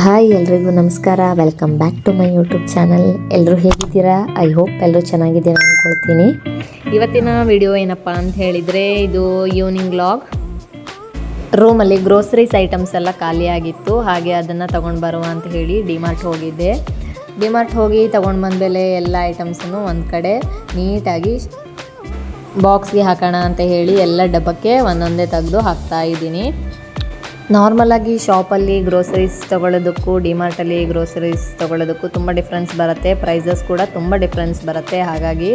Hi ಎಲ್ರಿಗೂ ನಮಸ್ಕಾರ. Welcome back to my YouTube channel ಎಲ್ಲರೂ ಹೇಗಿದ್ದೀರಾ? ಐ ಹೋಪ್ ಎಲ್ಲರೂ ಚೆನ್ನಾಗಿದ್ದೀರಾ ಅಂದ್ಕೊಳ್ತೀನಿ ಇವತ್ತಿನ ವಿಡಿಯೋ ಏನಪ್ಪ ಅಂತ ಹೇಳಿದರೆ ಇದು ಈವ್ನಿಂಗ್ ಲಾಗ್ ರೂಮಲ್ಲಿ ಗ್ರೋಸರೀಸ್ ಐಟಮ್ಸ್ ಎಲ್ಲ ಖಾಲಿಯಾಗಿತ್ತು ಹಾಗೆ ಅದನ್ನು ತೊಗೊಂಡು ಬರುವ ಅಂತ ಹೇಳಿ ಡಿಮಾರ್ಟ್ ಹೋಗಿದ್ದೆ. ಡಿಮಾರ್ಟ್ ಹೋಗಿ ತೊಗೊಂಡು ಬಂದಮೇಲೆ ಎಲ್ಲ ಐಟಮ್ಸನ್ನು ಒಂದು ಕಡೆ ನೀಟಾಗಿ ಬಾಕ್ಸ್ಗೆ ಹಾಕೋಣ ಅಂತ ಹೇಳಿ ಎಲ್ಲ ಡಬ್ಬಕ್ಕೆ ಒಂದೊಂದೇ ತೆಗೆದು ಹಾಕ್ತಾ ಇದ್ದೀನಿ. ನಾರ್ಮಲಾಗಿ ಶಾಪಲ್ಲಿ ಗ್ರೋಸರೀಸ್ ತೊಗೊಳ್ಳೋದಕ್ಕೂ ಡಿಮಾರ್ಟಲ್ಲಿ ಗ್ರೋಸರೀಸ್ ತೊಗೊಳ್ಳೋದಕ್ಕೂ ತುಂಬ ಡಿಫ್ರೆನ್ಸ್ ಬರುತ್ತೆ. ಪ್ರೈಸಸ್ ಕೂಡ ತುಂಬ ಡಿಫ್ರೆನ್ಸ್ ಬರುತ್ತೆ. ಹಾಗಾಗಿ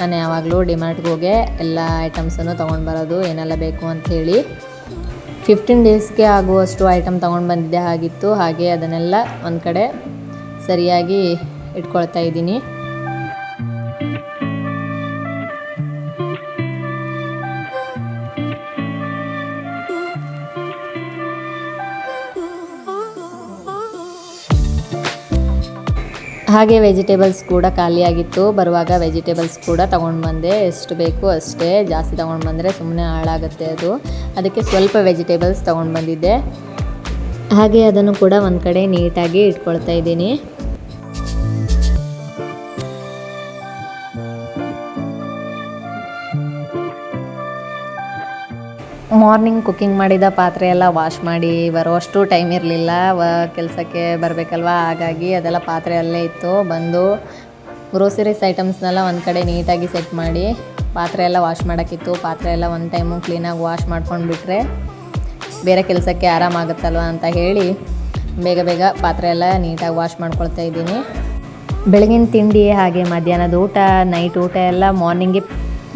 ನಾನು ಯಾವಾಗಲೂ ಡಿಮಾರ್ಟ್ಗೆ ಹೋಗಿ ಎಲ್ಲ ಐಟಮ್ಸನ್ನು ತೊಗೊಂಡು ಬರೋದು ಏನೆಲ್ಲ ಬೇಕು ಅಂತ ಹೇಳಿ. ಫಿಫ್ಟೀನ್ ಡೇಸ್ಗೆ ಆಗುವಷ್ಟು ಐಟಮ್ ತೊಗೊಂಡು ಬಂದಿದ್ದೆ ಆಗಿತ್ತು ಹಾಗೆ ಅದನ್ನೆಲ್ಲ ಒಂದು ಕಡೆ ಸರಿಯಾಗಿ ಇಟ್ಕೊಳ್ತಾ ಇದ್ದೀನಿ. ಹಾಗೆ ವೆಜಿಟೇಬಲ್ಸ್ ಕೂಡ ಖಾಲಿಯಾಗಿತ್ತು. ಬರುವಾಗ ವೆಜಿಟೇಬಲ್ಸ್ ಕೂಡ ತೊಗೊಂಡು ಬಂದೆ ಎಷ್ಟು ಬೇಕು ಅಷ್ಟೇ ಜಾಸ್ತಿ ತೊಗೊಂಡು ಬಂದರೆ ಸುಮ್ಮನೆ ಹಾಳಾಗುತ್ತೆ ಅದು. ಅದಕ್ಕೆ ಸ್ವಲ್ಪ ವೆಜಿಟೇಬಲ್ಸ್ ತೊಗೊಂಡು ಬಂದಿದ್ದೆ ಹಾಗೆ ಅದನ್ನು ಕೂಡ ಒಂದು ಕಡೆ ನೀಟಾಗಿ ಇಟ್ಕೊಳ್ತಾ ಇದ್ದೀನಿ. ಮಾರ್ನಿಂಗ್ ಕುಕ್ಕಿಂಗ್ ಮಾಡಿದ ಪಾತ್ರೆ ಎಲ್ಲ ವಾಶ್ ಮಾಡಿ ಬರುವಷ್ಟು ಟೈಮ್ ಇರಲಿಲ್ಲ. ಕೆಲಸಕ್ಕೆ ಬರಬೇಕಲ್ವಾ? ಹಾಗಾಗಿ ಅದೆಲ್ಲ ಪಾತ್ರೆ ಅಲ್ಲೇ ಇತ್ತು. ಬಂದು ಗ್ರೋಸರೀಸ್ ಐಟಮ್ಸ್ನೆಲ್ಲ ಒಂದು ಕಡೆ ನೀಟಾಗಿ ಸೆಟ್ ಮಾಡಿ, ಪಾತ್ರೆ ಎಲ್ಲ ವಾಶ್ ಮಾಡೋಕ್ಕಿತ್ತು. ಪಾತ್ರೆ ಎಲ್ಲ ಒಂದು ಟೈಮು ಕ್ಲೀನಾಗಿ ವಾಶ್ ಮಾಡ್ಕೊಂಡು ಬಿಟ್ಟರೆ ಬೇರೆ ಕೆಲಸಕ್ಕೆ ಆರಾಮಾಗುತ್ತಲ್ವ ಅಂತ ಹೇಳಿ ಬೇಗ ಬೇಗ ಪಾತ್ರೆ ಎಲ್ಲ ನೀಟಾಗಿ ವಾಶ್ ಮಾಡ್ಕೊಳ್ತಾ ಇದ್ದೀನಿ. ಬೆಳಗಿನ ತಿಂಡಿ ಹಾಗೆ ಮಧ್ಯಾಹ್ನದ ಊಟ ನೈಟ್ ಊಟ ಎಲ್ಲ ಮಾರ್ನಿಂಗೆ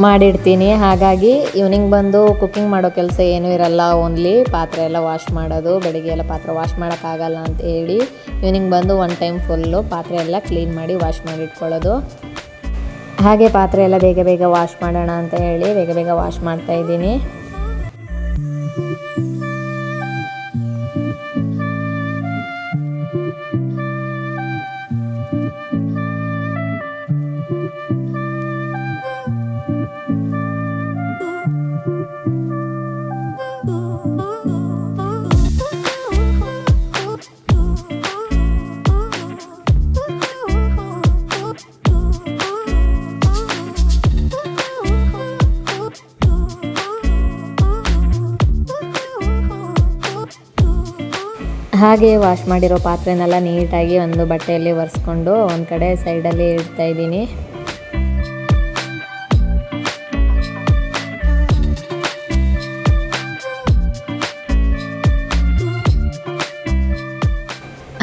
ಮಾಡಿಡ್ತೀನಿ. ಹಾಗಾಗಿ ಈವ್ನಿಂಗ್ ಬಂದು ಕುಕ್ಕಿಂಗ್ ಮಾಡೋ ಕೆಲಸ ಏನೂ ಇರಲ್ಲ ಓನ್ಲಿ ಪಾತ್ರೆ ಎಲ್ಲ ವಾಶ್ ಮಾಡೋದು, ಬೆಳಿಗ್ಗೆ ಎಲ್ಲ ಪಾತ್ರೆ ವಾಶ್ ಮಾಡೋಕ್ಕಾಗಲ್ಲ ಅಂತ ಹೇಳಿ ಈವ್ನಿಂಗ್ ಬಂದು ಒನ್ ಟೈಮ್ ಫುಲ್ಲು ಪಾತ್ರೆ ಎಲ್ಲ ಕ್ಲೀನ್ ಮಾಡಿ ವಾಶ್ ಮಾಡಿ ಇಟ್ಕೊಳ್ಳೋದು. ಹಾಗೆ ಪಾತ್ರೆ ಎಲ್ಲ ಬೇಗ ಬೇಗ ವಾಶ್ ಮಾಡೋಣ ಅಂತ ಹೇಳಿ ಬೇಗ ಬೇಗ ವಾಶ್ ಮಾಡ್ತಾ ಹಾಗೆ ವಾಶ್ ಮಾಡಿರೋ ಪಾತ್ರೆನೆಲ್ಲ ನೀಟಾಗಿ ಒಂದು ಬಟ್ಟೆಯಲ್ಲಿ ಒರೆಸ್ಕೊಂಡು ಒಂದು ಕಡೆ ಸೈಡಲ್ಲಿ ಇಡ್ತಾ ಇದ್ದೀನಿ.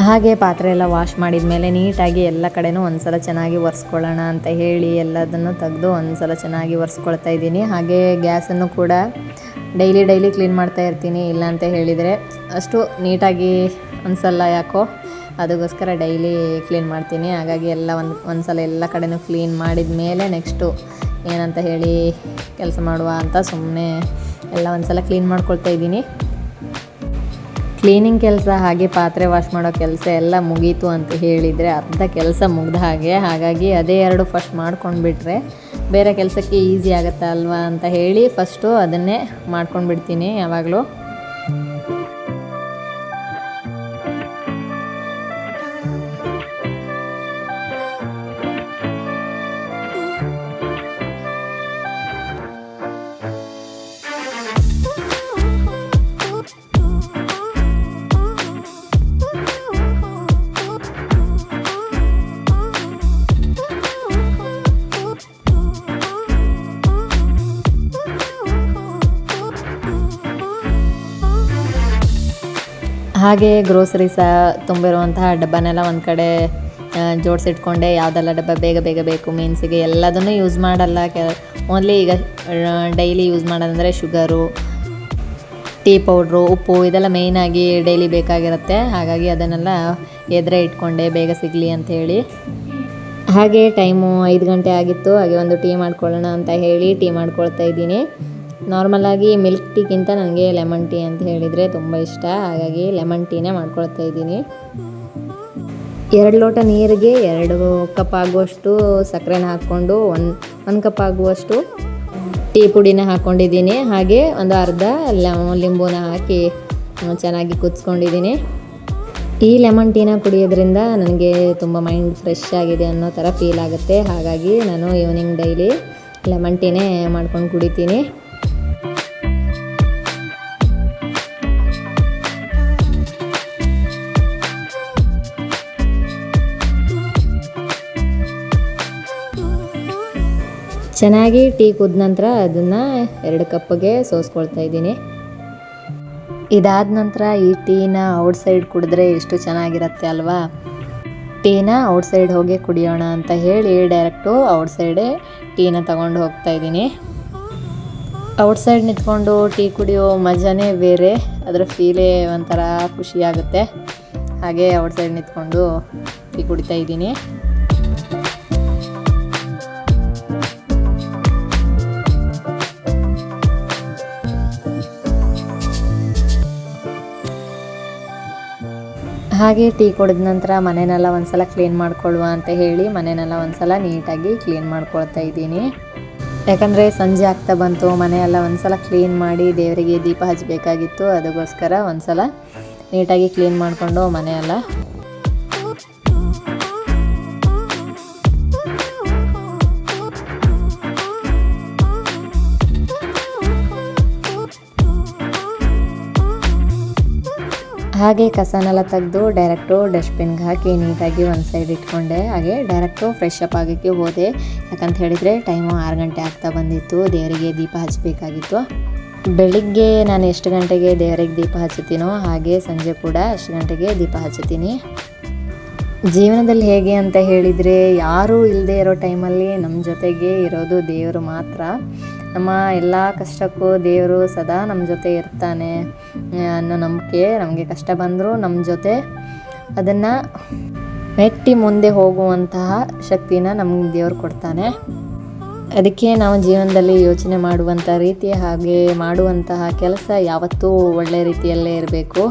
ಹಾಗೆ ಪಾತ್ರೆ ಎಲ್ಲ ವಾಶ್ ಮಾಡಿದ ಮೇಲೆ ನೀಟಾಗಿ ಎಲ್ಲ ಕಡೆನೂ ಒಂದ್ಸಲ ಚೆನ್ನಾಗಿ ಒರೆಸ್ಕೊಳ್ಳೋಣ ಅಂತ ಹೇಳಿ ಎಲ್ಲದನ್ನು ತೆಗೆದು ಒಂದ್ಸಲ ಚೆನ್ನಾಗಿ ಒರೆಸ್ಕೊಳ್ತಾ ಇದ್ದೀನಿ. ಹಾಗೆ ಗ್ಯಾಸನ್ನು ಕೂಡ ಡೈಲಿ ಡೈಲಿ ಕ್ಲೀನ್ ಮಾಡ್ತಾ ಇರ್ತೀನಿ. ಇಲ್ಲ ಅಂತ ಹೇಳಿದರೆ ಅಷ್ಟು ನೀಟಾಗಿ ಅನಿಸಲ್ಲ ಯಾಕೋ ಅದಕ್ಕೋಸ್ಕರ ಡೈಲಿ ಕ್ಲೀನ್ ಮಾಡ್ತೀನಿ. ಹಾಗಾಗಿ ಎಲ್ಲ ಒಂದು ಒಂದು ಸಲ ಎಲ್ಲ ಕಡೆನೂ ಕ್ಲೀನ್ ಮಾಡಿದ ಮೇಲೆ ನೆಕ್ಸ್ಟು ಏನಂತ ಹೇಳಿ ಕೆಲಸ ಮಾಡುವ ಅಂತ ಸುಮ್ಮನೆ ಎಲ್ಲ ಒಂದು ಸಲ ಕ್ಲೀನ್ ಮಾಡ್ಕೊಳ್ತಾ ಇದ್ದೀನಿ. ಕ್ಲೀನಿಂಗ್ ಕೆಲಸ ಹಾಗೆ ಪಾತ್ರೆ ವಾಶ್ ಮಾಡೋ ಕೆಲಸ ಎಲ್ಲ ಮುಗೀತು ಅಂತ ಹೇಳಿದರೆ ಅರ್ಧ ಕೆಲಸ ಮುಗ್ದ ಹಾಗೆ. ಹಾಗಾಗಿ ಅದೇ ಎರಡು ಫಸ್ಟ್ ಮಾಡ್ಕೊಂಡು ಬಿಟ್ಟರೆ ಬೇರೆ ಕೆಲಸಕ್ಕೆ ಈಸಿ ಆಗುತ್ತಾ ಅಲ್ವಾ ಅಂತ ಹೇಳಿ ಫಸ್ಟು ಅದನ್ನೇ ಮಾಡ್ಕೊಂಡು ಬಿಡ್ತೀನಿ ಯಾವಾಗಲೂ. ಹಾಗೆ ಗ್ರೋಸರಿ ತುಂಬಿರುವಂತಹ ಡಬ್ಬನೆಲ್ಲ ಒಂದು ಕಡೆ ಜೋಡಿಸಿಟ್ಕೊಂಡೆ. ಯಾವುದೆಲ್ಲ ಡಬ್ಬ ಬೇಗ ಬೇಗ ಬೇಕು ಮೀನ್ಸಿಗೆ ಎಲ್ಲದನ್ನು ಯೂಸ್ ಮಾಡಲ್ಲ. ಕೆ ಓನ್ಲಿ ಈಗ ಡೈಲಿ ಯೂಸ್ ಮಾಡೋದಂದರೆ ಶುಗರು ಟೀ ಪೌಡ್ರು ಉಪ್ಪು ಇದೆಲ್ಲ ಮೇಯ್ನಾಗಿ ಡೈಲಿ ಬೇಕಾಗಿರುತ್ತೆ. ಹಾಗಾಗಿ ಅದನ್ನೆಲ್ಲ ಎದುರೇ ಇಟ್ಕೊಂಡೆ, ಬೇಗ ಸಿಗಲಿ ಅಂತ ಹೇಳಿ. ಹಾಗೆ ಟೈಮು ಐದು ಗಂಟೆ ಆಗಿತ್ತು. ಹಾಗೆ ಒಂದು ಟೀ ಮಾಡ್ಕೊಳ್ಳೋಣ ಅಂತ ಹೇಳಿ ಟೀ ಮಾಡ್ಕೊಳ್ತಾ ಇದ್ದೀನಿ. ನಾರ್ಮಲಾಗಿ ಮಿಲ್ಕ್ ಟೀಗಿಂತ ನನಗೆ ಲೆಮನ್ ಟೀ ಅಂತ ಹೇಳಿದರೆ ತುಂಬ ಇಷ್ಟ. ಹಾಗಾಗಿ ಲೆಮನ್ ಟೀನೇ ಮಾಡ್ಕೊಳ್ತಾ ಇದ್ದೀನಿ. ಎರಡು ಲೋಟ ನೀರಿಗೆ ಎರಡು ಕಪ್ ಆಗುವಷ್ಟು ಸಕ್ಕರೆನ ಹಾಕ್ಕೊಂಡು ಒಂದು ಒಂದು ಕಪ್ ಆಗುವಷ್ಟು ಟೀ ಪುಡಿನ ಹಾಕ್ಕೊಂಡಿದ್ದೀನಿ ಹಾಗೆ ಒಂದು ಅರ್ಧ ಲಿಂಬೂನ ಲಿಂಬುನ ಹಾಕಿ ಚೆನ್ನಾಗಿ ಕುದಿಸ್ಕೊಂಡಿದ್ದೀನಿ. ಈ ಲೆಮನ್ ಟೀನ ಕುಡಿಯೋದ್ರಿಂದ ನನಗೆ ತುಂಬ ಮೈಂಡ್ ಫ್ರೆಶ್ ಆಗಿದೆ ಅನ್ನೋ ಥರ ಫೀಲ್ ಆಗುತ್ತೆ. ಹಾಗಾಗಿ ನಾನು ಈವ್ನಿಂಗ್ ಡೈಲಿ ಲೆಮನ್ ಟೀನೇ ಮಾಡ್ಕೊಂಡು ಕುಡಿತೀನಿ. ಚೆನ್ನಾಗಿ ಟೀ ಕುದ ನಂತರ ಅದನ್ನು ಎರಡು ಕಪ್ಗೆ ಸೋಸ್ಕೊಳ್ತಾ ಇದ್ದೀನಿ. ಇದಾದ ನಂತರ ಈ ಟೀನ ಔಟ್ ಸೈಡ್ ಕುಡಿದ್ರೆ ಎಷ್ಟು ಚೆನ್ನಾಗಿರುತ್ತೆ ಅಲ್ವಾ? ಟೀನ ಔಟ್ ಸೈಡ್ ಹೋಗಿ ಕುಡಿಯೋಣ ಅಂತ ಹೇಳಿ ಡೈರೆಕ್ಟು ಔಟ್ ಸೈಡೇ ಟೀನ ತಗೊಂಡು ಹೋಗ್ತಾ ಇದ್ದೀನಿ. ಔಟ್ ಸೈಡ್ ನಿಂತ್ಕೊಂಡು ಟೀ ಕುಡಿಯೋ ಮಜಾನೇ ಬೇರೆ. ಅದರ ಫೀಲೇ ಒಂಥರ ಖುಷಿಯಾಗುತ್ತೆ. ಹಾಗೆ ಔಟ್ ಸೈಡ್ ನಿಂತ್ಕೊಂಡು ಟೀ ಕುಡಿತಾ ಇದ್ದೀನಿ. ಹಾಗೆ ಟೀ ಕುಡಿದ ನಂತರ ಮನೆನೆಲ್ಲ ಒಂದ್ಸಲ ಕ್ಲೀನ್ ಮಾಡ್ಕೊಳ್ಳುವ ಅಂತ ಹೇಳಿ ಮನೆನೆಲ್ಲ ಒಂದ್ಸಲ ನೀಟಾಗಿ ಕ್ಲೀನ್ ಮಾಡ್ಕೊಳ್ತಾ ಇದ್ದೀನಿ. ಯಾಕಂದರೆ ಸಂಜೆ ಆಗ್ತಾ ಬಂತು, ಮನೆಯೆಲ್ಲ ಒಂದ್ಸಲ ಕ್ಲೀನ್ ಮಾಡಿ ದೇವರಿಗೆ ದೀಪ ಹಚ್ಚಬೇಕಾಗಿತ್ತು, ಅದಕ್ಕೋಸ್ಕರ ಒಂದ್ಸಲ ನೀಟಾಗಿ ಕ್ಲೀನ್ ಮಾಡಿಕೊಂಡು ಮನೆಯೆಲ್ಲ ಹಾಗೆ ಕಸನೆಲ್ಲ ತೆಗೆದು ಡೈರೆಕ್ಟು ಡಸ್ಟ್ಬಿನ್ಗೆ ಹಾಕಿ ನೀಟಾಗಿ ಒಂದು ಸೈಡ್ ಇಟ್ಕೊಂಡೆ. ಹಾಗೆ ಡೈರೆಕ್ಟು ಫ್ರೆಶ್ ಅಪ್ ಆಗೋಕ್ಕೆ ಹೋದೆ. ಯಾಕಂತ ಹೇಳಿದರೆ ಟೈಮು ಆರು ಗಂಟೆ ಆಗ್ತಾ ಬಂದಿತ್ತು. ದೇವರಿಗೆ ದೀಪ ಹಚ್ಚಬೇಕಾಗಿತ್ತು ಬೆಳಿಗ್ಗೆ ನಾನು ಎಷ್ಟು ಗಂಟೆಗೆ ದೇವರಿಗೆ ದೀಪ ಹಚ್ಚುತ್ತೀನೋ ಹಾಗೆ ಸಂಜೆ ಕೂಡ ಅಷ್ಟು ಗಂಟೆಗೆ ದೀಪ ಹಚ್ಚುತ್ತೀನಿ. ಜೀವನದಲ್ಲಿ ಹೇಗೆ ಅಂತ ಹೇಳಿದರೆ ಯಾರೂ ಇಲ್ಲದೆ ಇರೋ ಟೈಮಲ್ಲಿ ನಮ್ಮ ಜೊತೆಗೆ ಇರೋದು ದೇವರು ಮಾತ್ರ. ನಮ್ಮ ಎಲ್ಲ ಕಷ್ಟಕ್ಕೂ ದೇವರು ಸದಾ ನಮ್ಮ ಜೊತೆ ಇರ್ತಾನೆ ಅನ್ನೋ ನಂಬಿಕೆ ನಮಗೆ ಕಷ್ಟ ಬಂದರೂ ನಮ್ಮ ಜೊತೆ ಅದನ್ನು ಮೆಟ್ಟಿ ಮುಂದೆ ಹೋಗುವಂತಹ ಶಕ್ತಿನ ನಮ್ಗೆ ದೇವರು ಕೊಡ್ತಾನೆ. ಅದಕ್ಕೆ ನಾವು ಜೀವನದಲ್ಲಿ ಯೋಚನೆ ಮಾಡುವಂಥ ರೀತಿ ಹಾಗೆ ಮಾಡುವಂತಹ ಕೆಲಸ ಯಾವತ್ತೂ ಒಳ್ಳೆ ರೀತಿಯಲ್ಲೇ ಇರಬೇಕು.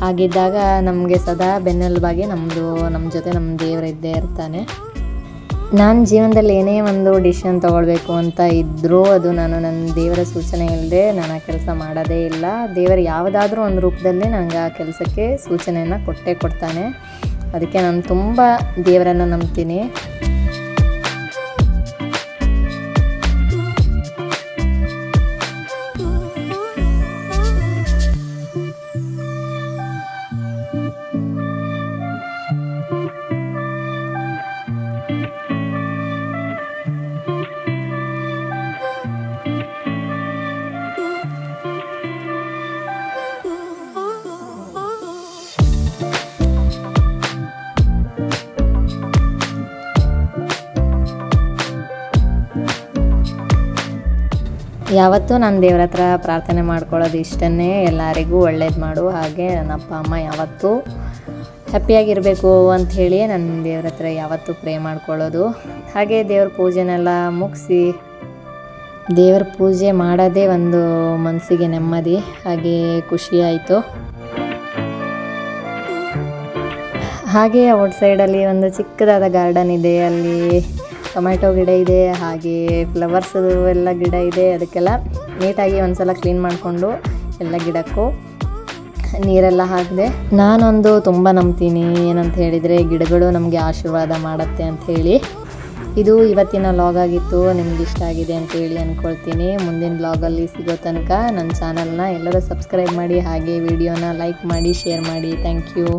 ಹಾಗಿದ್ದಾಗ ನಮಗೆ ಸದಾ ಬೆನ್ನೆಲುಬಾಗಿ ನಮ್ಮದು ನಮ್ಮ ಜೊತೆ ನಮ್ಮ ದೇವರಿದ್ದೇ ಇರ್ತಾನೆ. ನಾನು ಜೀವನದಲ್ಲಿ ಏನೇ ಒಂದು ಡಿಸಿಷನ್ ತೊಗೊಳ್ಬೇಕು ಅಂತ ಇದ್ದರೂ ಅದು ನಾನು ನನ್ನ ದೇವರ ಸೂಚನೆ ಇಲ್ಲದೆ ನಾನು ಆ ಕೆಲಸ ಮಾಡೋದೇ ಇಲ್ಲ. ದೇವರು ಯಾವುದಾದ್ರೂ ಒಂದು ರೂಪದಲ್ಲಿ ನನಗೆ ಆ ಕೆಲಸಕ್ಕೆ ಸೂಚನೆಯನ್ನು ಕೊಟ್ಟೇ ಕೊಡ್ತಾನೆ. ಅದಕ್ಕೆ ನಾನು ತುಂಬ ದೇವರನ್ನು ನಂಬ್ತೀನಿ. ಯಾವತ್ತೂ ನಾನು ದೇವ್ರ ಹತ್ರ ಪ್ರಾರ್ಥನೆ ಮಾಡ್ಕೊಳ್ಳೋದು ಇಷ್ಟನ್ನೇ ಎಲ್ಲರಿಗೂ ಒಳ್ಳೇದು ಮಾಡು. ಹಾಗೆ ನನ್ನ ಅಪ್ಪ, ಅಮ್ಮ ಯಾವತ್ತೂ ಹ್ಯಾಪಿಯಾಗಿರಬೇಕು ಅಂಥೇಳಿ ನನ್ನ ದೇವ್ರ ಹತ್ರ ಯಾವತ್ತೂ ಪ್ರೇ ಮಾಡ್ಕೊಳ್ಳೋದು. ಹಾಗೆ ದೇವ್ರ ಪೂಜೆನೆಲ್ಲ ಮುಗಿಸಿ, ದೇವ್ರ ಪೂಜೆ ಮಾಡೋದೇ ಒಂದು ಮನಸ್ಸಿಗೆ ನೆಮ್ಮದಿ. ಹಾಗೆ ಖುಷಿ ಆಯಿತು. ಹಾಗೆ ಔಟ್ಸೈಡಲ್ಲಿ ಒಂದು ಚಿಕ್ಕದಾದ ಗಾರ್ಡನ್ ಇದೆ. ಅಲ್ಲಿ ಟೊಮೆಟೊ ಗಿಡ ಇದೆ, ಹಾಗೆ ಫ್ಲವರ್ಸ್ ಎಲ್ಲ ಗಿಡ ಇದೆ. ಅದಕ್ಕೆಲ್ಲ ನೀಟಾಗಿ ಒಂದ್ಸಲ ಕ್ಲೀನ್ ಮಾಡಿಕೊಂಡು ಎಲ್ಲ ಗಿಡಕ್ಕೂ ನೀರೆಲ್ಲ ಹಾಕಿದೆ. ನಾನೊಂದು ತುಂಬ ನಂಬ್ತೀನಿ ಏನಂತ ಹೇಳಿದರೆ ಗಿಡಗಳು ನಮಗೆ ಆಶೀರ್ವಾದ ಮಾಡುತ್ತೆ ಅಂತ ಹೇಳಿ. ಇದು ಇವತ್ತಿನ ಲಾಗ್ ಆಗಿತ್ತು. ನಿಮ್ಗೆ ಇಷ್ಟ ಆಗಿದೆ ಅಂತ ಹೇಳಿ ಅಂದ್ಕೊಳ್ತೀನಿ ಮುಂದಿನ ಬ್ಲಾಗಲ್ಲಿ ಸಿಗೋ ತನಕ ನನ್ನ ಚಾನಲ್ನ ಎಲ್ಲರೂ ಸಬ್ಸ್ಕ್ರೈಬ್ ಮಾಡಿ, ಹಾಗೆ ವಿಡಿಯೋನ ಲೈಕ್ ಮಾಡಿ ಶೇರ್ ಮಾಡಿ. Thank you